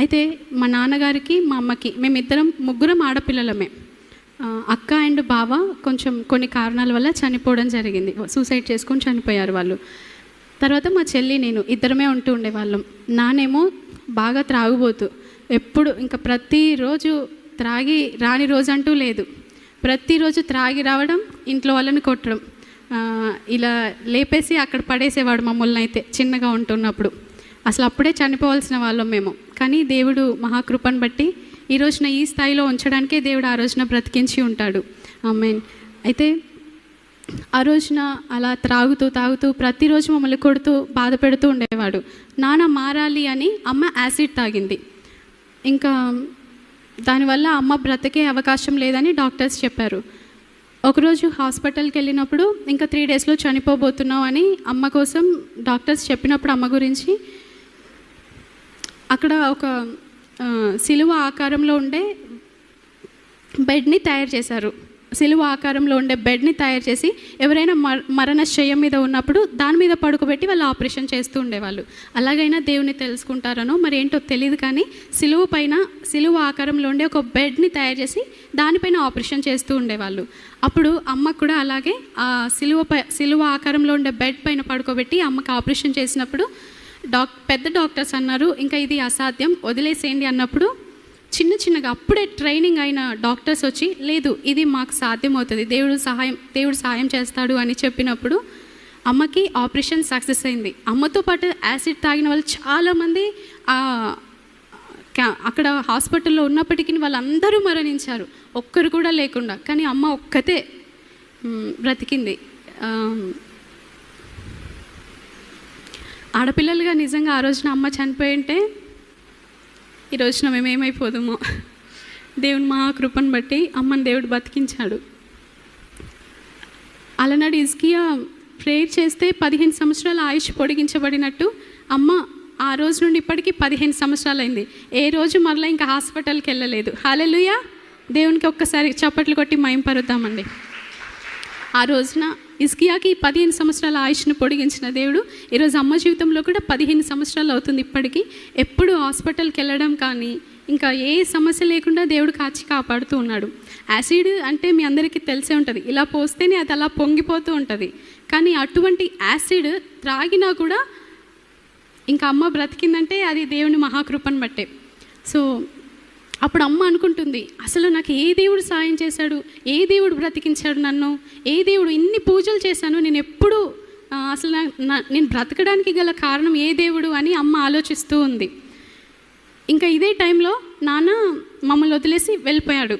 అయితే మా నాన్నగారికి మా అమ్మకి మేమిద్దరం ముగ్గురం ఆడపిల్లలమే. అక్క అండ్ బావ కొంచెం కొన్ని కారణాల వల్ల చనిపోవడం జరిగింది. సూసైడ్ చేసుకొని చనిపోయారు వాళ్ళు. తర్వాత మా చెల్లి నేను ఇద్దరమే ఉంటూ ఉండేవాళ్ళం. నానేమో బాగా త్రాగుబోతూ ఎప్పుడు ఇంకా ప్రతిరోజు త్రాగి రాని రోజు అంటూ లేదు. ప్రతిరోజు త్రాగి రావడం ఇంట్లో వాళ్ళని కొట్టడం ఇలా లేపేసి అక్కడ పడేసేవాడు మమ్మల్ని అయితే చిన్నగా ఉంటున్నప్పుడు. అసలు అప్పుడే చనిపోవాల్సిన వాళ్ళం మేము. కానీ దేవుడు మహాకృపను బట్టి ఈ రోజున ఈ స్థాయిలో ఉంచడానికే దేవుడు ఆ రోజున బ్రతికించి ఉంటాడు. ఆమెన్. అయితే ఆ రోజున అలా త్రాగుతూ తాగుతూ ప్రతిరోజు మమ్మల్ని కొడుతూ బాధ పెడుతూ ఉండేవాడు. నాన్న మారాలి అని అమ్మ యాసిడ్ తాగింది. ఇంకా దానివల్ల అమ్మ బ్రతికే అవకాశం లేదని డాక్టర్స్ చెప్పారు. ఒకరోజు హాస్పిటల్కి వెళ్ళినప్పుడు ఇంకా త్రీ డేస్లో చనిపోబోతున్నావు అని అమ్మ కోసం డాక్టర్స్ చెప్పినప్పుడు అమ్మ గురించి అక్కడ ఒక సిలువ ఆకారంలో ఉండే బెడ్ని తయారు చేశారు. సిలువ ఆకారంలో ఉండే బెడ్ని తయారు చేసి ఎవరైనా మర మరణశయ్యం మీద ఉన్నప్పుడు దాని మీద పడుకోబెట్టి వాళ్ళు ఆపరేషన్ చేస్తూ ఉండేవాళ్ళు. అలాగైనా దేవుని తెలుసుకుంటారనో మరి ఏంటో తెలియదు కానీ సిలువ పైన సిలువ ఆకారంలో ఉండే ఒక బెడ్ని తయారు చేసి దానిపైన ఆపరేషన్ చేస్తూ ఉండేవాళ్ళు. అప్పుడు అమ్మకు కూడా అలాగే ఆ సిలువ పై సిలువ ఆకారంలో ఉండే బెడ్ పైన పడుకోబెట్టి అమ్మకి ఆపరేషన్ చేసినప్పుడు డాక్ పెద్ద డాక్టర్స్ అన్నారు ఇంకా ఇది అసాధ్యం వదిలేసేయండి అన్నప్పుడు చిన్న చిన్నగా అప్పుడే ట్రైనింగ్ అయిన డాక్టర్స్ వచ్చి లేదు ఇది మాకు సాధ్యమవుతుంది దేవుడు సహాయం దేవుడు సహాయం చేస్తాడు అని చెప్పినప్పుడు అమ్మకి ఆపరేషన్ సక్సెస్ అయింది. అమ్మతో పాటు యాసిడ్ తాగిన వాళ్ళు చాలామంది అక్కడ హాస్పిటల్లో ఉన్నప్పటికీ వాళ్ళందరూ మరణించారు. ఒక్కరు కూడా లేకుండా కానీ అమ్మ ఒక్కతే బ్రతికింది. ఆడపిల్లలుగా నిజంగా ఆ రోజున అమ్మ చనిపోయి ఉంటే ఈ రోజున మేము ఏమైపోదామో. దేవుని మహాకృపను బట్టి అమ్మని దేవుడు బతికించాడు. అలనాడు ఇజ్కియా ప్రేయర్ చేస్తే పదిహేను సంవత్సరాల ఆయుష్ పొడిగించబడినట్టు అమ్మ ఆ రోజు నుండి ఇప్పటికీ పదిహేను సంవత్సరాలు అయింది ఏ రోజు మరలా ఇంకా హాస్పిటల్కి వెళ్ళలేదు. హాలెలుయా దేవునికి ఒక్కసారి చప్పట్లు కొట్టి మైంపరుద్దామండి ఆ రోజున ఇస్కియాకి పదిహేను సంవత్సరాల ఆయుష్ను పొడిగించిన దేవుడు ఈరోజు అమ్మ జీవితంలో కూడా పదిహేను సంవత్సరాలు అవుతుంది ఇప్పటికీ. ఎప్పుడు హాస్పిటల్కి వెళ్ళడం కానీ ఇంకా ఏ సమస్య లేకుండా దేవుడు కాచి కాపాడుతూ ఉన్నాడు. యాసిడ్ అంటే మీ అందరికీ తెలిసే ఉంటుంది. ఇలా పోస్తేనే అది అలా పొంగిపోతూ ఉంటుంది. కానీ అటువంటి యాసిడ్ త్రాగినా కూడా ఇంకా అమ్మ బ్రతికిందంటే అది దేవుని మహాకృపను బట్టే. సో అప్పుడు అమ్మ అనుకుంటుంది అసలు నాకు ఏ దేవుడు సాయం చేశాడు? ఏ దేవుడు బ్రతికించాడు నన్ను? ఏ దేవుడు ఇన్ని పూజలు చేశాను? నేను ఎప్పుడు అసలు నా- నేను బ్రతకడానికి గల కారణం ఏ దేవుడు? అని అమ్మ ఆలోచిస్తూ ఉంది. ఇంకా ఇదే టైంలో నాన్న మమ్మల్ని వదిలేసి వెళ్ళిపోయాడు.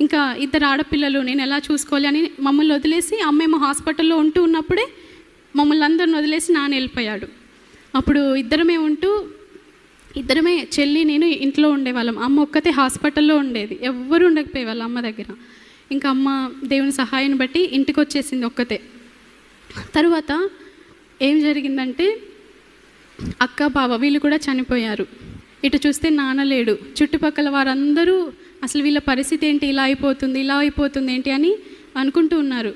ఇంకా ఇద్దరు ఆడపిల్లలు నేను ఎలా చూసుకోవాలి అని మమ్మల్ని వదిలేసి అమ్మేమో హాస్పిటల్లో ఉంటూ ఉన్నప్పుడే మమ్మల్ని అందరిని వదిలేసి నాన్న వెళ్ళిపోయాడు. అప్పుడు ఇద్దరమే ఉంటూ ఇద్దరమే చెల్లి నేను ఇంట్లో ఉండేవాళ్ళం. అమ్మ ఒక్కతే హాస్పిటల్లో ఉండేది. ఎవ్వరు ఉండకపోయేవాళ్ళు అమ్మ దగ్గర. ఇంకా అమ్మ దేవుని సహాయాన్ని బట్టి ఇంటికి వచ్చేసింది ఒక్కతే. తర్వాత ఏం జరిగిందంటే అక్క బావ వీళ్ళు కూడా చనిపోయారు. ఇటు చూస్తే నాన్న లేడు. చుట్టుపక్కల వారందరూ అసలు వీళ్ళ పరిస్థితి ఏంటి? ఇలా అయిపోతుంది ఇలా అయిపోతుంది ఏంటి అని అనుకుంటూ ఉన్నారు.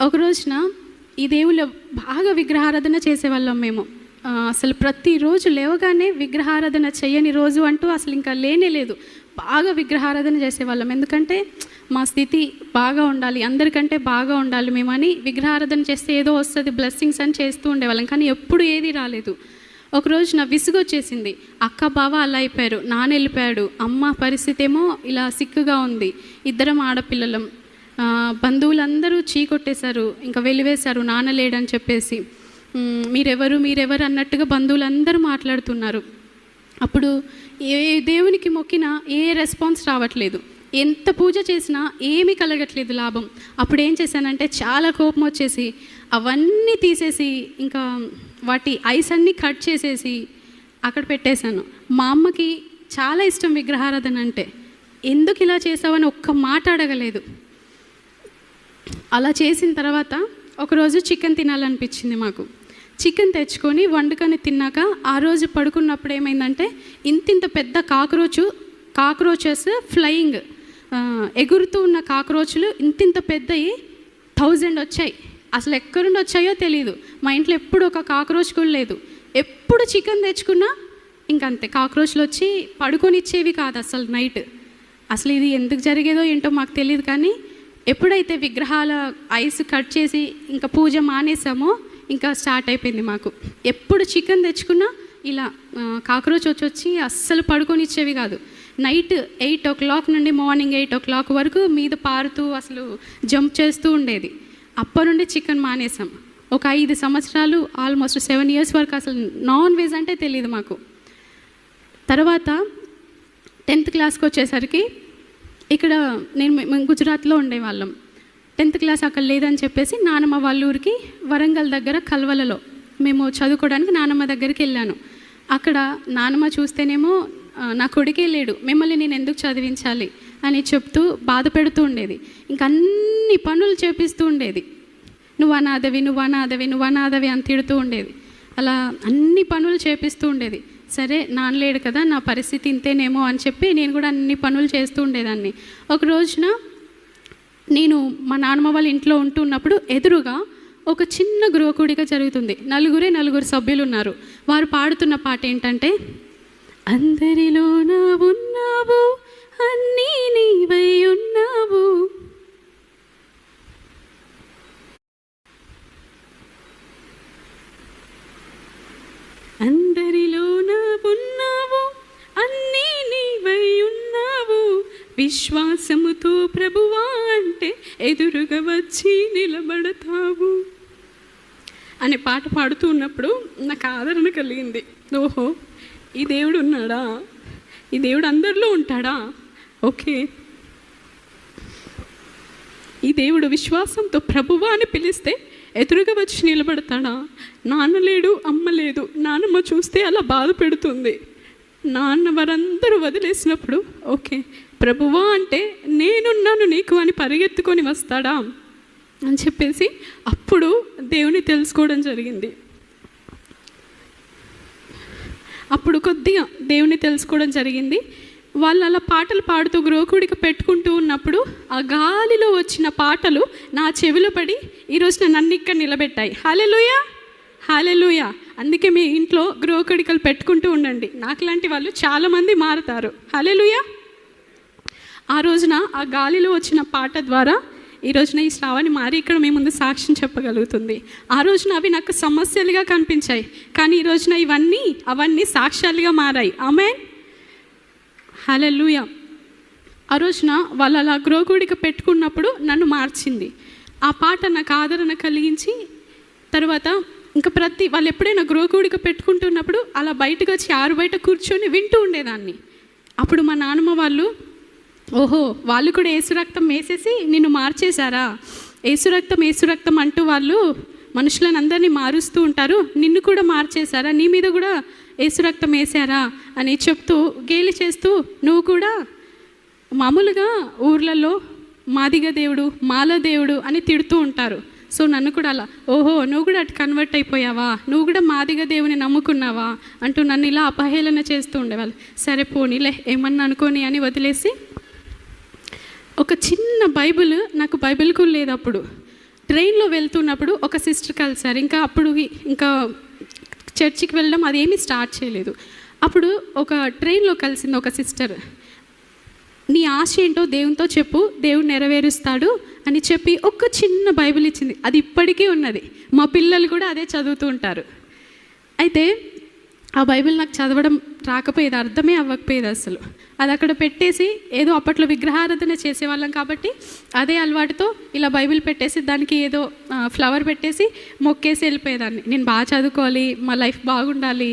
ఒక రోజున ఈ దేవుళ్ళు బాగా విగ్రహారాధన చేసేవాళ్ళం మేము. అసలు ప్రతిరోజు లేవగానే విగ్రహారాధన చేయని రోజు అంటూ అసలు ఇంకా లేనే లేదు. బాగా విగ్రహారాధన చేసేవాళ్ళం. ఎందుకంటే మా స్థితి బాగా ఉండాలి అందరికంటే బాగా ఉండాలి మేమని విగ్రహారాధన చేస్తే ఏదో వస్తుంది బ్లెస్సింగ్స్ అని చేస్తూ ఉండేవాళ్ళం. కానీ ఎప్పుడు ఏది రాలేదు. ఒకరోజు నా విసుగు వచ్చేసింది. అక్క బావ అలా అయిపోయారు. నాన్న వెళ్ళిపోయాడు. అమ్మ పరిస్థితి ఏమో ఇలా సిక్కుగా ఉంది. ఇద్దరం ఆడపిల్లలం. బంధువులందరూ చీకొట్టేశారు ఇంకా వెలివేశారు. నాన్న లేడని చెప్పేసి. మీరెవరు మీరెవరు అన్నట్టుగా బంధువులందరూ మాట్లాడుతున్నారు. అప్పుడు ఏ దేవునికి మొక్కినా ఏ రెస్పాన్స్ రావట్లేదు. ఎంత పూజ చేసినా ఏమీ కలగట్లేదు లాభం. అప్పుడు ఏం చేశానంటే చాలా కోపం వచ్చేసి అవన్నీ తీసేసి ఇంకా వాటి ఐస్ అన్నీ కట్ చేసేసి అక్కడ పెట్టేశాను. మా అమ్మకి చాలా ఇష్టం విగ్రహారాధన అంటే. ఎందుకు ఇలా చేసావని ఒక్క మాట అడగలేదు. అలా చేసిన తర్వాత ఒకరోజు చికెన్ తినాలనిపించింది మాకు. చికెన్ తెచ్చుకొని వండుకొని తిన్నాక ఆ రోజు పడుకున్నప్పుడు ఏమైందంటే ఇంతింత పెద్ద కాక్రోచు కాక్రోచెస్ ఫ్లయింగ్ ఎగురుతూ ఉన్న కాక్రోచులు ఇంతింత పెద్దవి థౌజండ్ వచ్చాయి. అసలు ఎక్కడి నుండి వచ్చాయో తెలియదు మా ఇంట్లో ఎప్పుడు ఒక కాక్రోచ్ కూడా లేదు. ఎప్పుడు చికెన్ తెచ్చుకున్నా ఇంకంతే కాక్రోచ్లు వచ్చి పడుకొనిచ్చేవి కాదు అసలు నైట్. అసలు ఇది ఎందుకు జరిగేదో ఏంటో మాకు తెలియదు కానీ ఎప్పుడైతే విగ్రహాల ఐస్ కట్ చేసి ఇంకా పూజ మానేసామో ఇంకా స్టార్ట్ అయిపోయింది మాకు. ఎప్పుడు చికెన్ తెచ్చుకున్నా ఇలా కాక్రోచ్ వచ్చి వచ్చి అస్సలు పడుకొని ఇచ్చేవి కాదు. నైట్ ఎయిట్ ఓ క్లాక్ నుండి మార్నింగ్ ఎయిట్ ఓ క్లాక్ వరకు మీద పారుతూ అసలు జంప్ చేస్తూ ఉండేది. అప్పటి నుండి చికెన్ మానేసాం ఒక ఐదు సంవత్సరాలు ఆల్మోస్ట్ సెవెన్ ఇయర్స్ వరకు అసలు నాన్ వెజ్ అంటే తెలియదు మాకు. తర్వాత టెన్త్ క్లాస్కి వచ్చేసరికి ఇక్కడ నేను గుజరాత్లో ఉండేవాళ్ళం. టెన్త్ క్లాస్ అక్కడ లేదని చెప్పేసి నానమ్మ వాళ్ళ ఊరికి వరంగల్ దగ్గర కల్వలలో మేము చదువుకోవడానికి నానమ్మ దగ్గరికి వెళ్ళాను. అక్కడ నానమ్మ చూస్తేనేమో నా కొడుకే లేడు మిమ్మల్ని నేను ఎందుకు చదివించాలి? అని చెప్తూ బాధ పెడుతూ ఉండేది. ఇంక అన్ని పనులు చేపిస్తూ ఉండేది. నువ్వు అనాథవి నువ్వు అనాథవి నువ్వు అనాథవి అని తిడుతూ ఉండేది. అలా అన్ని పనులు చేపిస్తూ ఉండేది. సరే నానలేడు కదా నా పరిస్థితి ఇంతేనేమో అని చెప్పి నేను కూడా అన్ని పనులు చేస్తూ ఉండేదాన్ని. ఒక రోజున నేను మా నాన్నమ్మ వాళ్ళ ఇంట్లో ఉంటున్నప్పుడు ఎదురుగా ఒక చిన్న గృహకూడిక జరుగుతుంది. నలుగురే నలుగురు సభ్యులు ఉన్నారు వారు పాడుతున్న పాట ఏంటంటే అందరిలోన ఉన్నావు అన్నీ నీవై ఉన్నావు. అందరిలోన ఉన్నావు అన్నీ నీవై ఉన్నావు విశ్వాసముతో ప్రభువా అంటే ఎదురుగా వచ్చి నిలబడతావు. అనే పాట పాడుతూ ఉన్నప్పుడు నాకు ఆదరణ కలిగింది. ఓహో ఈ దేవుడు ఉన్నాడా? ఈ దేవుడు అందరిలో ఉంటాడా? ఓకే. ఈ దేవుడు విశ్వాసంతో ప్రభువా అని పిలిస్తే ఎదురుగా వచ్చి నిలబడతాడా? నాన్న లేడు అమ్మ లేదు. నాన్నమ్మ చూస్తే అలా బాధ పెడుతుంది. నాన్న వారందరూ వదిలేసినప్పుడు ఓకే ప్రభువా అంటే నేనున్నాను నీకు అని పరిగెత్తుకొని వస్తాడా? అని చెప్పేసి అప్పుడు దేవుని తెలుసుకోవడం జరిగింది. అప్పుడు కొద్దిగా దేవుని తెలుసుకోవడం జరిగింది. వాళ్ళు అలా పాటలు పాడుతూ గ్రోకుడికి పెట్టుకుంటూ ఉన్నప్పుడు ఆ గాలిలో వచ్చిన పాటలు నా చెవిలో పడి ఈరోజు నన్ను ఇక్కడ నిలబెట్టాయి. హాలెలుయా హాలెలుయా అందుకే మీ ఇంట్లో గృహకుడికలు పెట్టుకుంటూ ఉండండి. నాకు లాంటి వాళ్ళు చాలామంది మారుతారు. హాలెలుయా ఆ రోజున ఆ గాలిలో వచ్చిన పాట ద్వారా ఈ రోజున ఈ శ్రావణి మారి ఇక్కడ మీ ముందు సాక్ష్యం చెప్పగలుగుతుంది. ఆ రోజున అవి నాకు సమస్యలుగా కనిపించాయి. కానీ ఈ రోజున ఇవన్నీ అవన్నీ సాక్ష్యాలుగా మారాయి. ఆమె హలెలుయ ఆ రోజున వాళ్ళు అలా గృహకూడిక పెట్టుకున్నప్పుడు నన్ను మార్చింది. ఆ పాట నాకు ఆదరణ కలిగించి తర్వాత ఇంకా ప్రతి వాళ్ళు ఎప్పుడైనా గృహకూడిక పెట్టుకుంటున్నప్పుడు అలా బయటకు వచ్చి ఆరు బయట కూర్చొని వింటూ ఉండేదాన్ని. అప్పుడు మా నాన్నమ్మ వాళ్ళు ఓహో వాళ్ళు కూడా ఏసు రక్తం వేసేసి నిన్ను మార్చేశారా? ఏసు రక్తం ఏసు రక్తం అంటూ వాళ్ళు మనుషులను అందరినీ మారుస్తూ ఉంటారు. నిన్ను కూడా మార్చేశారా? నీ మీద కూడా ఏసు రక్తం వేసారా అని చెప్తూ గేలి చేస్తూ నువ్వు కూడా మామూలుగా ఊర్లలో మాదిగ దేవుడు మాల దేవుడు అని తిడుతూ ఉంటారు. సో నన్ను కూడా అలా ఓహో నువ్వు కూడా అటు కన్వర్ట్ అయిపోయావా? నువ్వు కూడా మాదిగ దేవుని నమ్ముకున్నావా? అంటూ నన్ను ఇలా అపహేళన చేస్తూ ఉండేవాళ్ళు. సరే పోనీలే ఏమన్నా అనుకోని అని వదిలేసి ఒక చిన్న బైబిల్ నాకు బైబిల్ కూడా లేదు అప్పుడు. ట్రైన్లో వెళ్తున్నప్పుడు ఒక సిస్టర్ కలిసారు ఇంకా అప్పుడు ఇంకా చర్చికి వెళ్ళడం అదేమీ స్టార్ట్ చేయలేదు. అప్పుడు ఒక ట్రైన్లో కలిసింది ఒక సిస్టర్. నీ ఆశ ఏంటో దేవునితో చెప్పు దేవుడు నెరవేరుస్తాడు అని చెప్పి ఒక చిన్న బైబిల్ ఇచ్చింది. అది ఇప్పటికీ ఉన్నది. మా పిల్లలు కూడా అదే చదువుతూ ఉంటారు. అయితే ఆ బైబిల్ నాకు చదవడం రాకపోయేది అర్థమే అవ్వకపోయేది అసలు. అది అక్కడ పెట్టేసి ఏదో అప్పట్లో విగ్రహారాధన చేసేవాళ్ళం కాబట్టి అదే అలవాటుతో ఇలా బైబిల్ పెట్టేసి దానికి ఏదో ఫ్లవర్ పెట్టేసి మొక్కేసి వెళ్ళిపోయేదాన్ని. నేను బాగా చదువుకోవాలి మా లైఫ్ బాగుండాలి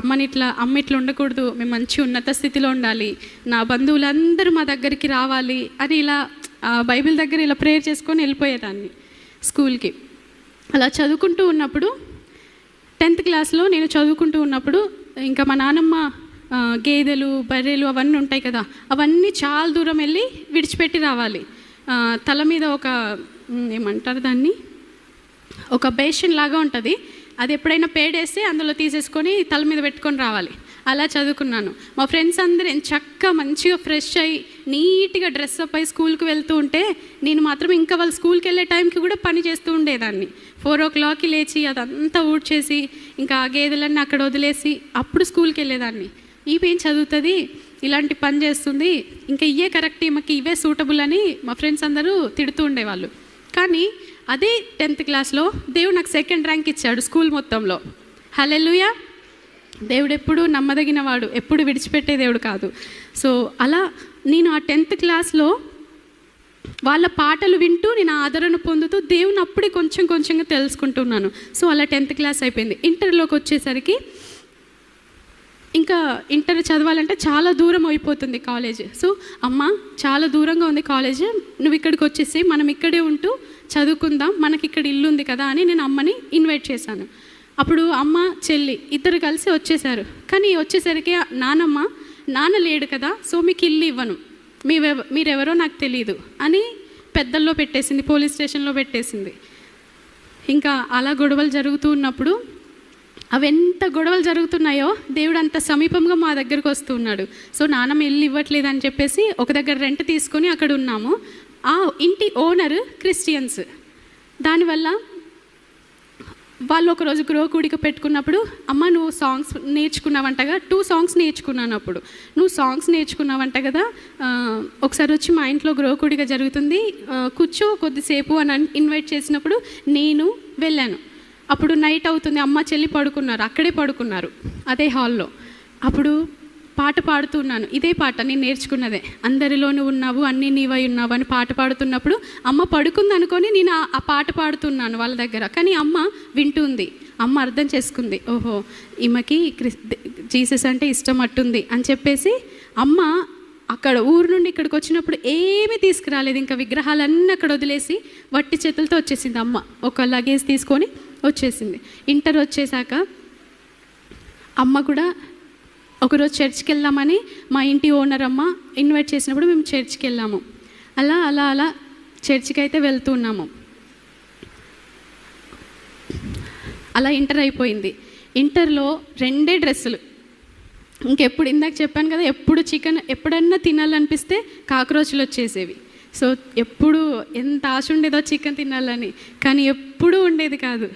అమ్మని ఇట్లా అమ్మ ఇట్లా ఉండకూడదు మేము మంచి ఉన్నత స్థితిలో ఉండాలి నా బంధువులందరూ మా దగ్గరికి రావాలి అని ఇలా బైబిల్ దగ్గర ఇలా ప్రేయర్ చేసుకొని వెళ్ళిపోయేదాన్ని స్కూల్కి. అలా చదువుకుంటూ ఉన్నప్పుడు టెన్త్ క్లాస్లో నేను చదువుకుంటూ ఉన్నప్పుడు ఇంకా మా నానమ్మ గేదెలు బర్రెలు అవన్నీ ఉంటాయి కదా అవన్నీ చాలా దూరం వెళ్ళి విడిచిపెట్టి రావాలి. తల మీద ఒక ఏమంటారు దాన్ని? ఒక బేషన్ లాగా ఉంటుంది. అది ఎప్పుడైనా పేడేస్తే అందులో తీసేసుకొని తల మీద పెట్టుకొని రావాలి. అలా చదువుకున్నాను. మా ఫ్రెండ్స్ అందరూ చక్కగా మంచిగా ఫ్రెష్ అయ్యి నీట్గా డ్రెస్అప్ అయి స్కూల్కి వెళ్తూ ఉంటే నేను మాత్రం ఇంకా వాళ్ళు స్కూల్కి వెళ్ళే టైంకి కూడా పని చేస్తూ ఉండేదాన్ని. ఫోర్ ఓ క్లాక్కి లేచి అదంతా ఊడ్చేసి ఇంకా ఆ గేదెలన్నీ అక్కడ వదిలేసి అప్పుడు స్కూల్కి వెళ్ళేదాన్ని. ఈమెం చదువుతుంది? ఇలాంటి పని చేస్తుంది. ఇంకా ఇవే కరెక్ట్ ఈమెకి ఇవే సూటబుల్ అని మా ఫ్రెండ్స్ అందరూ తిడుతూ ఉండేవాళ్ళు. కానీ అదే టెన్త్ క్లాస్లో దేవుడు నాకు సెకండ్ ర్యాంక్ ఇచ్చాడు స్కూల్ మొత్తంలో. హలెలుయా దేవుడు ఎప్పుడు నమ్మదగిన వాడు ఎప్పుడు విడిచిపెట్టే దేవుడు కాదు. సో అలా నేను ఆ టెన్త్ క్లాస్లో వాళ్ళ పాటలు వింటూ నేను ఆదరణ పొందుతూ దేవుని అప్పుడే కొంచెం కొంచెంగా తెలుసుకుంటున్నాను. సో అలా టెన్త్ క్లాస్ అయిపోయింది. ఇంటర్లోకి వచ్చేసరికి ఇంకా ఇంటర్ చదవాలంటే చాలా దూరం అయిపోతుంది కాలేజ్. సో అమ్మ చాలా దూరంగా ఉంది కాలేజ్. నువ్వు ఇక్కడికి వచ్చేసి మనం ఇక్కడే ఉంటూ చదువుకుందాం మనకి ఇక్కడ ఇల్లు ఉంది కదా అని నేను అమ్మని ఇన్వైట్ చేశాను. అప్పుడు అమ్మ చెల్లి ఇద్దరు కలిసి వచ్చేసారు కానీ వచ్చేసరికి నానమ్మ నాన్న లేడు కదా సో మీకు ఇల్లు ఇవ్వను. మీవెవ మీరెవరో నాకు తెలియదు అని పెద్దల్లో పెట్టేసింది పోలీస్ స్టేషన్లో పెట్టేసింది. ఇంకా అలా గొడవలు జరుగుతూ ఉన్నప్పుడు అవి ఎంత గొడవలు జరుగుతున్నాయో దేవుడు అంత సమీపంగా మా దగ్గరకు వస్తూ ఉన్నాడు. సో నాన్నమ్మ ఇల్లు ఇవ్వట్లేదు అని చెప్పేసి ఒక దగ్గర రెంట్ తీసుకొని అక్కడ ఉన్నాము. ఆ ఇంటి ఓనర్ క్రిస్టియన్స్. దానివల్ల వాళ్ళు ఒకరోజు గృహకూడిక పెట్టుకున్నప్పుడు అమ్మ నువ్వు సాంగ్స్ నేర్చుకున్నావంటగా? టూ సాంగ్స్ నేర్చుకున్నాను అప్పుడు. నువ్వు సాంగ్స్ నేర్చుకున్నావంట కదా? ఒకసారి వచ్చి మా ఇంట్లో గృహకూడిక జరుగుతుంది. కూర్చో కొద్దిసేపు అని ఇన్వైట్ చేసినప్పుడు నేను వెళ్ళాను. అప్పుడు నైట్ అవుతుంది. అమ్మ చెల్లి పడుకున్నారు. అక్కడే పడుకున్నారు. అదే హాల్లో అప్పుడు పాట పాడుతున్నాను ఇదే పాట నేను నేర్చుకున్నదే. అందరిలోనూ ఉన్నావు అన్నీ నీవై ఉన్నావు అని పాట పాడుతున్నప్పుడు అమ్మ పడుకుంది అనుకొని నేను ఆ- పాట పాడుతున్నాను వాళ్ళ దగ్గర. కానీ అమ్మ వింటుంది. అమ్మ అర్థం చేసుకుంది. ఓహో ఈమెకి జీసస్ అంటే ఇష్టం అట్టుంది అని చెప్పేసి అమ్మ అక్కడ ఊరు నుండి ఇక్కడికి వచ్చినప్పుడు ఏమీ తీసుకురాలేదు. ఇంకా విగ్రహాలన్నీ అక్కడ వదిలేసి వట్టి చేతులతో వచ్చేసింది అమ్మ. ఒక లగేజ్ తీసుకొని వచ్చేసింది. ఇంటర్ వచ్చేసాక అమ్మ కూడా ఒకరోజు చర్చ్కి వెళ్దామని మా ఇంటి ఓనర్ అమ్మ ఇన్వైట్ చేసినప్పుడు మేము చర్చ్కి వెళ్ళాము అలా అలా అలా చర్చ్కి అయితే వెళ్తున్నాము అలా ఇంటర్ అయిపోయింది. ఇంటర్లో రెండే డ్రెస్సులు. ఇంకెప్పుడు ఇందాక చెప్పాను కదా ఎప్పుడు చికెన్ ఎప్పుడన్నా తినాలనిపిస్తే కాక్రోచ్లు వచ్చేసేవి. సో ఎప్పుడు ఎంత ఆశ ఉండేదో చికెన్ తినాలని కానీ ఎప్పుడూ ఉండేది కాదు.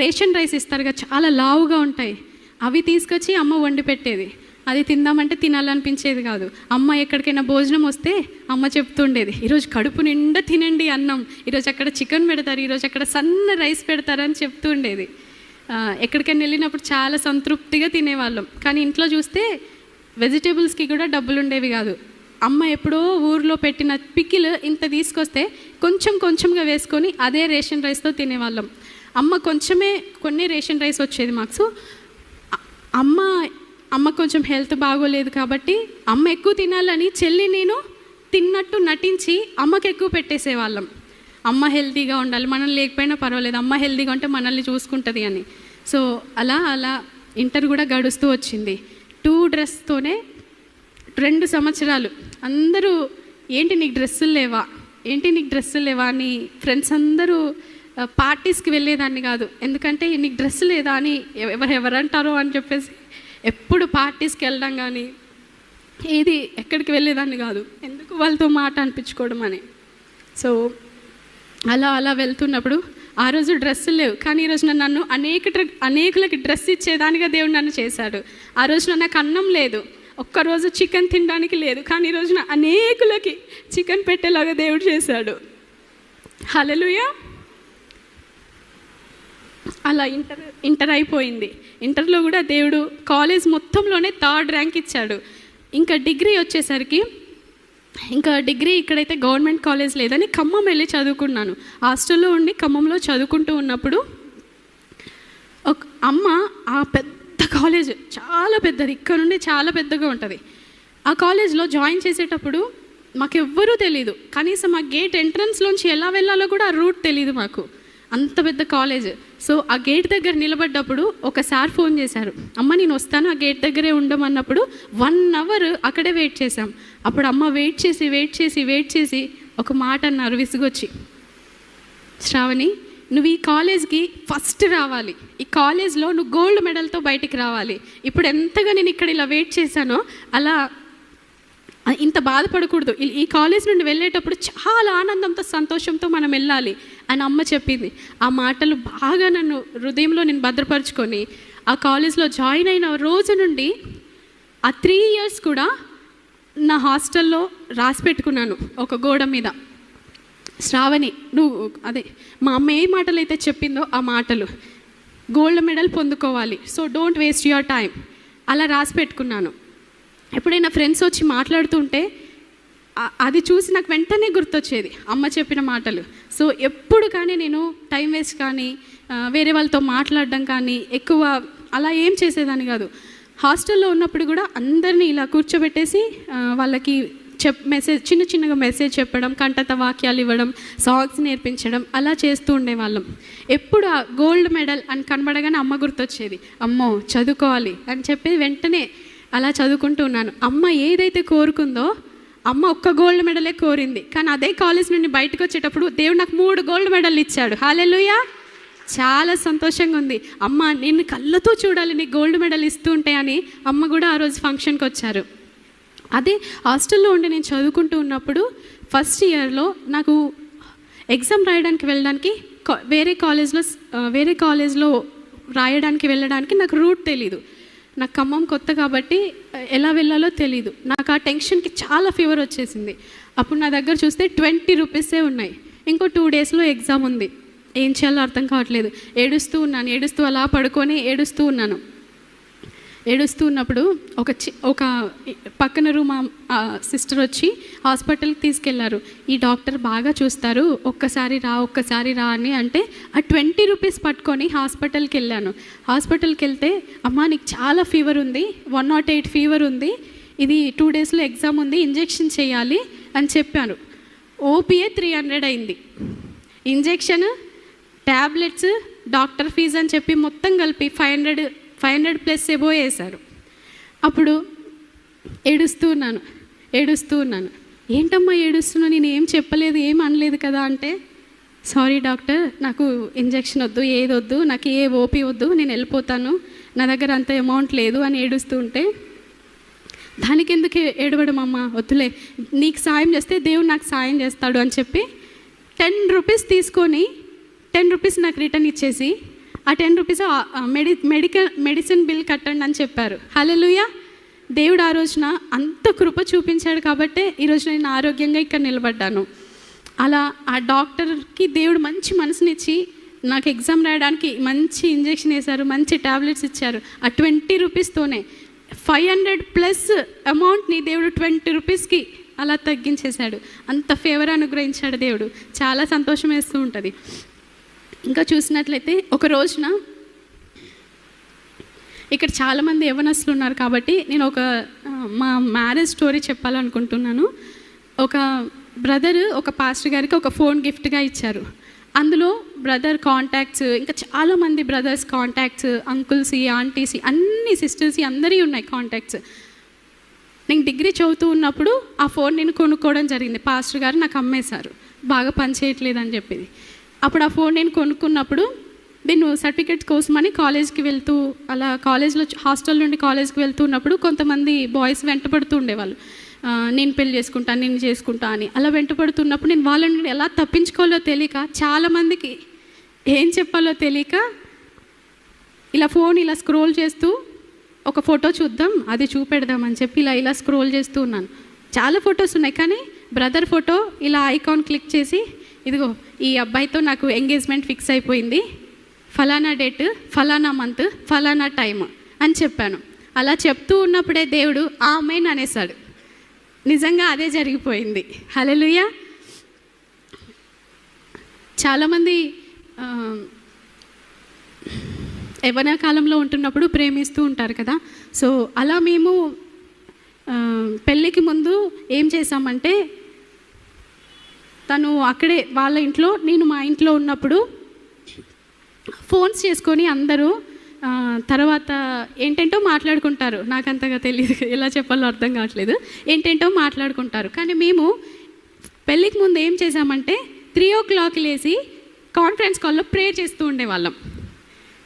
రేషన్ రైస్ ఇస్తారుగా చాలా లావుగా ఉంటాయి. అవి తీసుకొచ్చి అమ్మ వండి పెట్టేది. అది తిందామంటే తినాలనిపించేది కాదు. అమ్మ ఎక్కడికైనా భోజనం వస్తే అమ్మ చెప్తుండేది ఈరోజు కడుపు నిండా తినండి అన్నం. ఈరోజు అక్కడ చికెన్ పెడతారు ఈరోజు అక్కడ సన్న రైస్ పెడతారని చెప్తూ ఉండేది ఎక్కడికైనా వెళ్ళినప్పుడు చాలా సంతృప్తిగా తినేవాళ్ళం. కానీ ఇంట్లో చూస్తే వెజిటేబుల్స్కి కూడా డబ్బులు ఉండేవి కాదు. అమ్మ ఎప్పుడో ఊర్లో పెట్టిన పికిల్ ఇంత తీసుకొస్తే కొంచెం కొంచెంగా వేసుకొని అదే రేషన్ రైస్తో తినేవాళ్ళం. అమ్మ కొంచెమే కొన్ని రేషన్ రైస్ వచ్చేది మాకు. సో అమ్మ అమ్మ కొంచెం హెల్త్ బాగోలేదు కాబట్టి అమ్మ ఎక్కువ తినాలని చెల్లి నేను తిన్నట్టు నటించి అమ్మకి ఎక్కువ పెట్టేసేవాళ్ళం. అమ్మ హెల్తీగా ఉండాలి మనం లేకపోయినా పర్వాలేదు అమ్మ హెల్తీగా ఉంటే మనల్ని చూసుకుంటుంది అని. సో అలా అలా ఇంటర్ కూడా గడుస్తూ వచ్చింది. టూ డ్రెస్తోనే రెండు సంవత్సరాలు. అందరూ ఏంటి నీకు డ్రెస్సులు లేవా? ఏంటి నీకు డ్రెస్సులు లేవా? అని ఫ్రెండ్స్ అందరూ పార్టీస్కి వెళ్ళేదాన్ని కాదు. ఎందుకంటే నీకు డ్రెస్ లేదా అని ఎవరు ఎవరంటారో అని చెప్పేసి ఎప్పుడు పార్టీస్కి వెళ్ళడం కానీ ఏది ఎక్కడికి వెళ్ళేదాన్ని కాదు. ఎందుకు వాళ్ళతో మాట అనిపించుకోవడం అని. సో అలా అలా వెళ్తున్నప్పుడు ఆ రోజు డ్రెస్సులు లేవు. కానీ ఈ రోజున నన్ను అనేక అనేకులకి డ్రెస్ ఇచ్చేదానిగా దేవుడు నన్ను చేశాడు. ఆ రోజున నాకు అన్నం లేదు. ఒక్కరోజు చికెన్ తినడానికి లేదు. కానీ ఈ రోజున అనేకులకి చికెన్ పెట్టేలాగా దేవుడు చేశాడు. హలలుయా అలా ఇంటర్ ఇంటర్ అయిపోయింది. ఇంటర్లో కూడా దేవుడు కాలేజ్ మొత్తంలోనే థర్డ్ ర్యాంక్ ఇచ్చాడు. ఇంకా డిగ్రీ వచ్చేసరికి ఇంకా డిగ్రీ ఇక్కడైతే గవర్నమెంట్ కాలేజ్ లేదని ఖమ్మం వెళ్ళి చదువుకున్నాను. హాస్టల్లో ఉండి ఖమ్మంలో చదువుకుంటూ ఉన్నప్పుడు ఒక అమ్మ ఆ పెద్ద కాలేజ్ చాలా పెద్దది ఇక్కడ నుండి చాలా పెద్దగా ఉంటుంది. ఆ కాలేజ్లో జాయిన్ చేసేటప్పుడు మాకు ఎవ్వరూ తెలియదు కనీసం ఆ గేట్ ఎంట్రన్స్లోంచి ఎలా వెళ్ళాలో కూడా ఆ రూట్ తెలియదు మాకు. అంత పెద్ద కాలేజ్. సో ఆ గేట్ దగ్గర నిలబడ్డప్పుడు ఒకసారి ఫోన్ చేశారు. అమ్మ నేను వస్తాను ఆ గేట్ దగ్గరే ఉండమన్నప్పుడు వన్ అవర్ అక్కడే వెయిట్ చేశాం. అప్పుడు అమ్మ వెయిట్ చేసి వెయిట్ చేసి వెయిట్ చేసి ఒక మాట అన్నారు విసుగొచ్చి. శ్రావణి నువ్వు ఈ కాలేజ్కి ఫస్ట్ రావాలి. ఈ కాలేజ్లో నువ్వు గోల్డ్ మెడల్తో బయటికి రావాలి. ఇప్పుడు ఎంతగా నేను ఇక్కడ ఇలా వెయిట్ చేశానో అలా ఇంత బాధపడకూడదు. ఈ- ఈ కాలేజ్ నుండి వెళ్ళేటప్పుడు చాలా ఆనందంతో సంతోషంతో మనం వెళ్ళాలి అని అమ్మ చెప్పింది. ఆ మాటలు బాగా నన్ను హృదయంలో నేను భద్రపరుచుకొని ఆ కాలేజ్లో జాయిన్ అయిన రోజు నుండి ఆ త్రీ ఇయర్స్ కూడా నా హాస్టల్లో రాసి పెట్టుకున్నాను ఒక గోడ మీద. శ్రావణి నువ్వు అదే మా అమ్మ ఏ మాటలు అయితే చెప్పిందో ఆ మాటలు గోల్డ్ మెడల్ పొందుకోవాలి. So don't waste your time అలా రాసి పెట్టుకున్నాను. ఎప్పుడైనా ఫ్రెండ్స్ వచ్చి మాట్లాడుతుంటే అది చూసి నాకు వెంటనే గుర్తొచ్చేది అమ్మ చెప్పిన మాటలు. సో ఎప్పుడు కానీ నేను టైం వేస్ట్ కానీ వేరే వాళ్ళతో మాట్లాడడం కానీ ఎక్కువ అలా ఏం చేసేదాన్ని కాదు. హాస్టల్లో ఉన్నప్పుడు కూడా అందరినీ ఇలా కూర్చోబెట్టేసి వాళ్ళకి చెప్ మెసేజ్ చిన్న చిన్నగా మెసేజ్ చెప్పడం కంటత వాక్యాలు ఇవ్వడం సాంగ్స్ నేర్పించడం అలా చేస్తూ ఉండేవాళ్ళం. ఎప్పుడు ఆ గోల్డ్ మెడల్ అని కనబడగానే అమ్మ గుర్తొచ్చేది అమ్మో చదువుకోవాలి అని చెప్పి వెంటనే అలా చదువుకుంటూ ఉన్నాను. అమ్మ ఏదైతే కోరుకుందో అమ్మ ఒక్క గోల్డ్ మెడలే కోరింది. కానీ అదే కాలేజ్ నుండి బయటకు వచ్చేటప్పుడు దేవుడు నాకు మూడు గోల్డ్ మెడల్ ఇచ్చాడు. హాలెలుయా! చాలా సంతోషంగా ఉంది. అమ్మ నేను కళ్ళతో చూడాలి నీకు గోల్డ్ మెడల్ ఇస్తూ ఉంటే అని అమ్మ కూడా ఆ రోజు ఫంక్షన్కి వచ్చారు. అదే హాస్టల్లో ఉండి నేను చదువుకుంటూ ఉన్నప్పుడు ఫస్ట్ ఇయర్లో నాకు ఎగ్జామ్ రాయడానికి వెళ్ళడానికి వేరే కాలేజ్లో వేరే కాలేజ్లో రాయడానికి వెళ్ళడానికి నాకు రూట్ తెలీదు. నాకు ఖమ్మం కొత్త కాబట్టి ఎలా వెళ్ళాలో తెలీదు. నాకు ఆ టెన్షన్కి చాలా ఫీవర్ వచ్చేసింది. అప్పుడు నా దగ్గర చూస్తే ట్వంటీ రూపీసే ఉన్నాయి. ఇంకో టూ డేస్లో ఎగ్జామ్ ఉంది. ఏం చేయాలో అర్థం కావట్లేదు. ఏడుస్తూ ఉన్నాను ఏడుస్తూ అలా పడుకొని ఏడుస్తూ ఉన్నాను. ఏడుస్తూ ఉన్నప్పుడు ఒక చి ఒక పక్కన రూమ్ సిస్టర్ వచ్చి హాస్పిటల్కి తీసుకెళ్ళారు. ఈ డాక్టర్ బాగా చూస్తారు ఒక్కసారి రా ఒక్కసారి రా అని అంటే ఆ ట్వంటీ రూపీస్ పట్టుకొని హాస్పిటల్కి వెళ్ళాను. హాస్పిటల్కి వెళ్తే అమ్మ నీకు చాలా ఫీవర్ ఉంది వన్ నాట్ ఎయిట్ ఫీవర్ ఉంది ఇది టూ డేస్లో ఎగ్జామ్ ఉంది ఇంజెక్షన్ చేయాలి అని చెప్పాను. ఓపీఏ త్రీ హండ్రెడ్ అయింది. ఇంజెక్షన్ ట్యాబ్లెట్స్ డాక్టర్ ఫీజు అని చెప్పి మొత్తం కలిపి five hundred five hundred plus above వేశారు అప్పుడు ఏడుస్తూ ఉన్నాను ఏడుస్తూ ఉన్నాను. ఏంటమ్మా ఏడుస్తున్నా నేను ఏం చెప్పలేదు ఏం అనలేదు కదా? అంటే సారీ డాక్టర్ నాకు ఇంజెక్షన్ వద్దు ఏది వద్దు నాకు ఏ ఓపీ వద్దు నేను వెళ్ళిపోతాను. నా దగ్గర అంత అమౌంట్ లేదు అని ఏడుస్తూ ఉంటే దానికి ఎందుకు ఏడవడం అమ్మ? వద్దులే నీకు సాయం చేస్తే దేవుడు నాకు సాయం చేస్తాడు అని చెప్పి టెన్ రూపీస్ తీసుకొని టెన్ రూపీస్ నాకు రిటర్న్ ఇచ్చేసి ఆ ten rupees medi medical medicine bill కట్టండి అని చెప్పారు. హలోయ దేవుడు ఆ రోజున అంత కృప చూపించాడు కాబట్టే ఈరోజు నేను ఆరోగ్యంగా ఇక్కడ నిలబడ్డాను. అలా ఆ డాక్టర్కి దేవుడు మంచి మనసునిచ్చి నాకు ఎగ్జామ్ రాయడానికి మంచి ఇంజెక్షన్ వేశారు మంచి టాబ్లెట్స్ ఇచ్చారు. ఆ ట్వంటీ రూపీస్తోనే ఫైవ్ హండ్రెడ్ ప్లస్ అమౌంట్ని దేవుడు ట్వంటీ రూపీస్కి అలా తగ్గించేశాడు. అంత ఫేవర్ అనుగ్రహించాడు దేవుడు. చాలా సంతోషం వేస్తూ ఉంటుంది. ఇంకా చూసినట్లయితే ఒక రోజున ఇక్కడ చాలామంది యవనస్తులు ఉన్నారు కాబట్టి నేను ఒక మా మ్యారేజ్ స్టోరీ చెప్పాలనుకుంటున్నాను. ఒక బ్రదర్ ఒక పాస్టర్ గారికి ఒక ఫోన్ గిఫ్ట్గా ఇచ్చారు. అందులో బ్రదర్ కాంటాక్ట్స్ ఇంకా చాలామంది బ్రదర్స్ కాంటాక్ట్స్ అంకుల్స్ ఆంటీస్ అన్ని సిస్టర్స్ అందరి ఉన్నాయి కాంటాక్ట్స్ నేను డిగ్రీ చదువుతూ ఉన్నప్పుడు ఆ ఫోన్ నేను కొనుక్కోవడం జరిగింది. పాస్టర్ గారు నాకు అమ్మేశారు. బాగా పనిచేయట్లేదు అని చెప్పింది. అప్పుడు ఆ ఫోన్ నేను కొనుక్కున్నప్పుడు నేను సర్టిఫికేట్ కోసమని కాలేజ్కి వెళ్తూ అలా కాలేజ్లో హాస్టల్ నుండి కాలేజ్కి వెళ్తూ ఉన్నప్పుడు కొంతమంది బాయ్స్ వెంటపడుతూ ఉండేవాళ్ళు. నేను పెళ్ళి చేసుకుంటాను నేను చేసుకుంటా అని. అలా వెంటపడుతున్నప్పుడు నేను వాళ్ళ నుండి ఎలా తప్పించుకోవాలో తెలియక చాలామందికి ఏం చెప్పాలో తెలియక ఇలా ఫోన్ ఇలా స్క్రోల్ చేస్తూ ఒక ఫోటో చూద్దాం అది చూపెడదాం అని చెప్పి ఇలా ఇలా స్క్రోల్ చేస్తూ ఉన్నాను. చాలా ఫొటోస్ ఉన్నాయి కానీ బ్రదర్ ఫోటో ఇలా ఐకాన్ క్లిక్ చేసి ఇదిగో ఈ అబ్బాయితో నాకు ఎంగేజ్మెంట్ ఫిక్స్ అయిపోయింది. ఫలానా డేట్ ఫలానా మంత్ ఫలానా టైం అని చెప్పాను. అలా చెప్తూ ఉన్నప్పుడే దేవుడు ఆమెన్ అనేసాడు నిజంగా అదే జరిగిపోయింది. హలలుయ చాలామంది ఆ, కాలంలో ఉంటున్నప్పుడు ప్రేమిస్తూ ఉంటారు కదా. సో అలా మేము పెళ్ళికి ముందు ఏం చేసామంటే తను అక్కడే వాళ్ళ ఇంట్లో నేను మా ఇంట్లో ఉన్నప్పుడు ఫోన్స్ చేసుకొని అందరూ తర్వాత ఏంటంటో మాట్లాడుకుంటారు. నాకు అంతగా తెలియదు ఎలా చెప్పాలో అర్థం కావట్లేదు. ఏంటంటో మాట్లాడుకుంటారు. కానీ మేము పెళ్ళికి ముందు ఏం చేసామంటే త్రీ ఓ క్లాక్ లేచి కాన్ఫరెన్స్ కాల్లో ప్రేయర్ చేస్తూ ఉండేవాళ్ళం.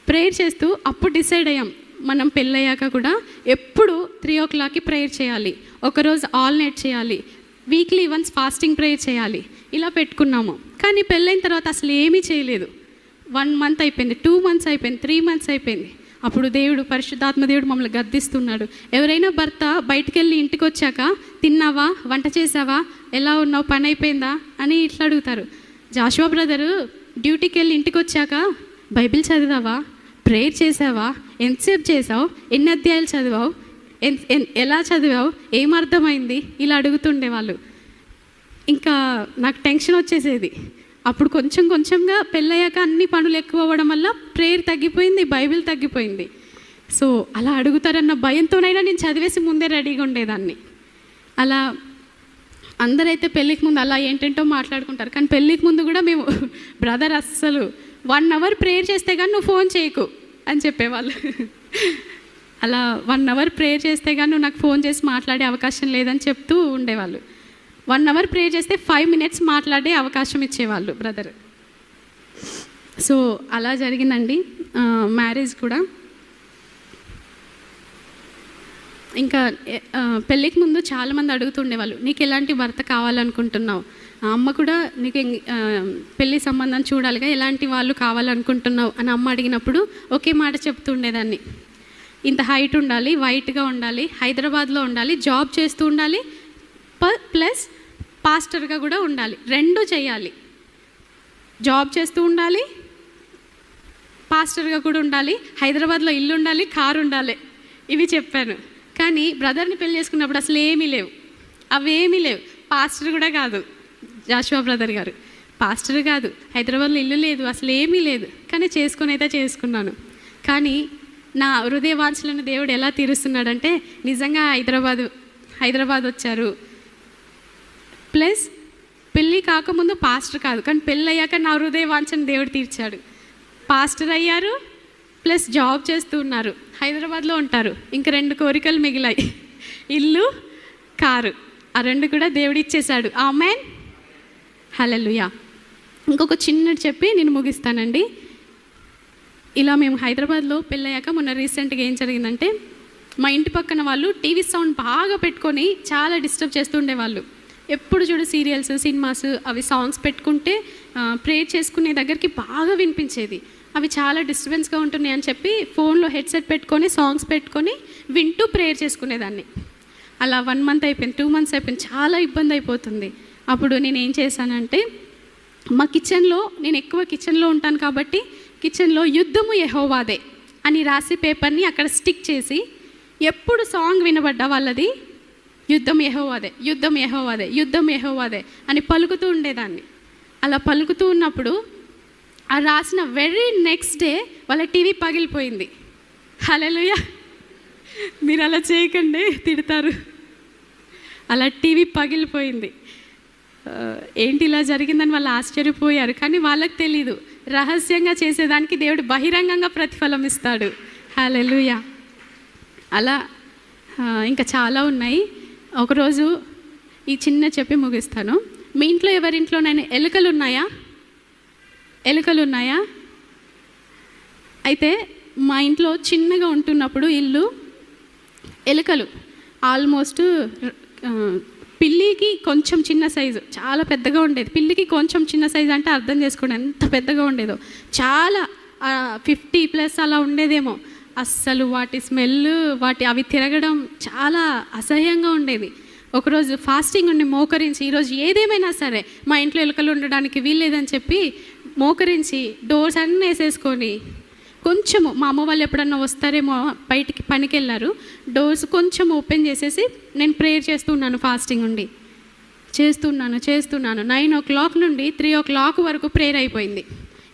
ప్రేయర్ చేస్తూ అప్పుడు డిసైడ్ అయ్యాం. మనం పెళ్ళయ్యాక కూడా ఎప్పుడు త్రీ ఓ క్లాక్కి ప్రేయర్ చేయాలి. ఒకరోజు ఆల్ నైట్ చేయాలి. వీక్లీ వన్స్ ఫాస్టింగ్ ప్రేయర్ చేయాలి. ఇలా పెట్టుకున్నాము. కానీ పెళ్ళైన తర్వాత అసలు ఏమీ చేయలేదు. వన్ మంత్ అయిపోయింది టూ మంత్స్ అయిపోయింది త్రీ మంత్స్ అయిపోయింది. అప్పుడు దేవుడు పరిశుద్ధాత్మ దేవుడు మమ్మల్ని గద్దిస్తున్నాడు. ఎవరైనా భర్త బయటికి వెళ్ళి ఇంటికి వచ్చాక తిన్నావా? వంట చేసావా ఎలా ఉన్నావు? పని అయిపోయిందా? అని ఇట్లా అడుగుతారు. జాషువా బ్రదరు డ్యూటీకి వెళ్ళి ఇంటికి వచ్చాక బైబిల్ చదివావా? ప్రేయర్ చేసావా ఎంతసేపు చేసావు ఎన్ని అధ్యాయాలు చదివావు? ఎలా చదివావు? ఏం అర్థమైంది? ఇలా అడుగుతుండే వాళ్ళు ఇంకా నాకు టెన్షన్ వచ్చేసేది. అప్పుడు కొంచెం కొంచెంగా పెళ్ళయ్యాక అన్ని పనులు ఎక్కువ అవ్వడం వల్ల ప్రేయర్ తగ్గిపోయింది బైబిల్ తగ్గిపోయింది. సో అలా అడుగుతారన్న భయంతోనైనా నేను చదివేసి ముందే రెడీగా ఉండేదాన్ని. అలా అందరైతే పెళ్ళికి ముందు అలా ఏంటంటో మాట్లాడుకుంటారు. కానీ పెళ్ళికి ముందు కూడా మేము బ్రదర్ అస్సలు వన్ అవర్ ప్రేయర్ చేస్తే కానీ నువ్వు ఫోన్ చేయకు అని చెప్పేవాళ్ళు. అలా వన్ అవర్ ప్రేయర్ చేస్తే కానీ నువ్వు నాకు ఫోన్ చేసి మాట్లాడే అవకాశం లేదని చెప్తూ ఉండేవాళ్ళు. వన్ అవర్ ప్రేయర్ చేస్తే ఫైవ్ మినిట్స్ మాట్లాడే అవకాశం ఇచ్చేవాళ్ళు బ్రదర్ సో అలా జరిగిందండి. మ్యారేజ్ కూడా. ఇంకా పెళ్ళికి ముందు చాలామంది అడుగుతుండేవాళ్ళు నీకు ఎలాంటి భర్త కావాలనుకుంటున్నావు? ఆ అమ్మ కూడా నీకు ఎంగ- పెళ్ళి సంబంధం చూడాలిగా ఎలాంటి వాళ్ళు కావాలనుకుంటున్నావు? అని అమ్మ అడిగినప్పుడు ఒకే మాట చెప్తుండేదాన్ని ఇంత హైట్ ఉండాలి వైట్గా ఉండాలి హైదరాబాద్లో ఉండాలి జాబ్ చేస్తూ ఉండాలి ప- ప్లస్ పాస్టర్గా కూడా ఉండాలి. రెండు చేయాలి. జాబ్ చేస్తూ ఉండాలి పాస్టర్గా కూడా ఉండాలి హైదరాబాద్లో ఇల్లు ఉండాలి కారు ఉండాలి. ఇవి చెప్పాను. కానీ బ్రదర్ని పెళ్ళి చేసుకున్నప్పుడు అసలు ఏమీ లేవు. అవేమీ లేవు. పాస్టర్ కూడా కాదు. జాషువా బ్రదర్ గారు. పాస్టర్ కాదు. హైదరాబాద్లో ఇల్లు లేదు. అసలు ఏమీ లేదు. కానీ చేసుకొని అయితే చేసుకున్నాను. కానీ నా హృదయ వాంఛలను దేవుడు ఎలా తీరుస్తున్నాడంటే నిజంగా హైదరాబాదు హైదరాబాద్ వచ్చారు. ప్లస్ పెళ్ళి కాకముందు పాస్టర్ కాదు కానీ పెళ్ళి అయ్యాక నా హృదయ వాంఛను దేవుడు తీర్చాడు. పాస్టర్ అయ్యారు ప్లస్ జాబ్ చేస్తూ ఉన్నారు. హైదరాబాద్లో ఉంటారు ఇంక రెండు కోరికలు మిగిలాయి. ఇల్లు కారు ఆ రెండు కూడా దేవుడు ఇచ్చేశాడు. ఆమెన్. హలలుయా ఇంకొక చిన్నది చెప్పి నేను ముగిస్తానండి. ఇలా మేము హైదరాబాద్లో పెళ్ళయ్యాక మొన్న రీసెంట్గా ఏం జరిగిందంటే మా ఇంటి పక్కన వాళ్ళు టీవీ సౌండ్ బాగా పెట్టుకొని చాలా డిస్టర్బ్ చేస్తుండేవాళ్ళు ఎప్పుడు చూడు సీరియల్స్ సినిమాస్ అవి సాంగ్స్ పెట్టుకుంటే ప్రేయర్ చేసుకునే దగ్గరికి బాగా వినిపించేది. అవి చాలా డిస్టర్బెన్స్గా ఉంటున్నాయి అని చెప్పి ఫోన్లో హెడ్సెట్ పెట్టుకొని సాంగ్స్ పెట్టుకొని వింటూ ప్రేయర్ చేసుకునేదాన్ని. అలా వన్ మంత్ అయిపోయింది టూ మంత్స్ అయిపోయింది చాలా ఇబ్బంది అయిపోతుంది. అప్పుడు నేను ఏం చేశానంటే మా కిచెన్లో నేను ఎక్కువ కిచెన్లో ఉంటాను కాబట్టి కిచెన్లో యుద్ధము యెహోవాదే అని రాసి పేపర్ని అక్కడ స్టిక్ చేసి ఎప్పుడు సాంగ్ వినబడ్డా వాళ్ళది? యుద్ధం యెహోవాదే యుద్ధం యహోవాదే యుద్ధం యహోవాదే అని పలుకుతూ ఉండేదాన్ని. అలా పలుకుతూ ఉన్నప్పుడు ఆ రాసిన వెరీ నెక్స్ట్ డే వాళ్ళ టీవీ పగిలిపోయింది. హలలుయ మీరు అలా చేయకండి తిడతారు. అలా టీవీ పగిలిపోయింది. ఏంటి ఇలా జరిగిందని వాళ్ళు ఆశ్చర్యపోయారు కానీ వాళ్ళకి తెలీదు. రహస్యంగా చేసేదానికి దేవుడు బహిరంగంగా ప్రతిఫలం ఇస్తాడు. హాలెలుయ అలా ఇంకా చాలా ఉన్నాయి. ఒకరోజు ఈ చిన్న చెప్పి ముగిస్తాను. మీ ఇంట్లో ఎవరింట్లోనైనా ఎలుకలు ఉన్నాయా ఎలుకలు ఉన్నాయా అయితే మా ఇంట్లో చిన్నగా ఉంటున్నప్పుడు ఇల్లు ఎలుకలు. ఆల్మోస్ట్ పిల్లికి కొంచెం చిన్న సైజు చాలా పెద్దగా ఉండేది. పిల్లికి కొంచెం చిన్న సైజు అంటే అర్థం చేసుకోండి ఎంత పెద్దగా ఉండేదో. చాలా ఫిఫ్టీ ప్లస్ అలా ఉండేదేమో. అస్సలు వాటి స్మెల్ వాటి అవి తిరగడం చాలా అసహ్యంగా ఉండేది. ఒకరోజు ఫాస్టింగ్ ఉండి మోకరించి ఈరోజు ఏదేమైనా సరే మా ఇంట్లో ఎలుకలు ఉండడానికి వీల్లేదని చెప్పి మోకరించి డోర్స్ అన్నీ వేసేసుకొని కొంచెము మా అమ్మ వాళ్ళు ఎప్పుడన్నా వస్తారేమో బయటికి పనికి వెళ్ళారు డోర్స్ కొంచెం ఓపెన్ చేసేసి నేను ప్రేయర్ చేస్తున్నాను ఫాస్టింగ్ ఉండి. చేస్తున్నాను చేస్తున్నాను. నైన్ ఓ క్లాక్ నుండి త్రీ ఓ క్లాక్ వరకు ప్రేయర్ అయిపోయింది.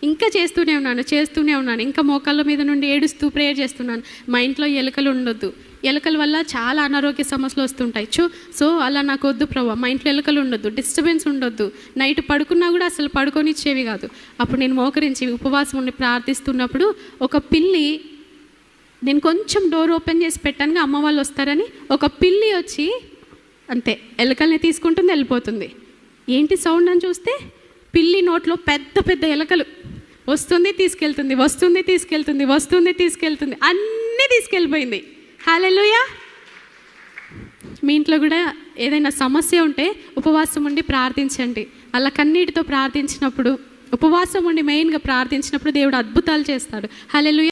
ఇంకా చేస్తూనే ఉన్నాను చేస్తూనే ఉన్నాను. ఇంకా మోకాళ్ళ మీద నుండి ఏడుస్తూ ప్రేయర్ చేస్తున్నాను. మా ఇంట్లో ఎలుకలు ఉండొద్దు. ఎలుకల వల్ల చాలా అనారోగ్య సమస్యలు వస్తుంటాయి. చూ సో అలా నాకు వద్దు ప్రభావ మా ఇంట్లో ఎలుకలు ఉండొద్దు డిస్టర్బెన్స్ ఉండొద్దు. నైట్ పడుకున్నా కూడా అసలు పడుకొనిచ్చేవి కాదు. అప్పుడు నేను మోకరించి ఉపవాసం ఉండి ప్రార్థిస్తున్నప్పుడు ఒక పిల్లి నేను కొంచెం డోర్ ఓపెన్ చేసి పెట్టానుగా అమ్మ వాళ్ళు వస్తారని ఒక పిల్లి వచ్చి అంతే ఎలుకల్ని తీసుకుంటుంది వెళ్ళిపోతుంది. ఏంటి సౌండ్ అని చూస్తే పిల్లి నోట్లో పెద్ద పెద్ద ఎలకలు. వస్తుంది తీసుకెళ్తుంది వస్తుంది తీసుకెళ్తుంది వస్తుంది తీసుకెళ్తుంది. అన్నీ తీసుకెళ్ళిపోయింది. హల్లెలూయా మీ ఇంట్లో కూడా ఏదైనా సమస్య ఉంటే ఉపవాసం ఉండి ప్రార్థించండి. అలా కన్నీటితో ప్రార్థించినప్పుడు ఉపవాసం ఉండి మెయిన్గా ప్రార్థించినప్పుడు దేవుడు అద్భుతాలు చేస్తాడు. హల్లెలూయా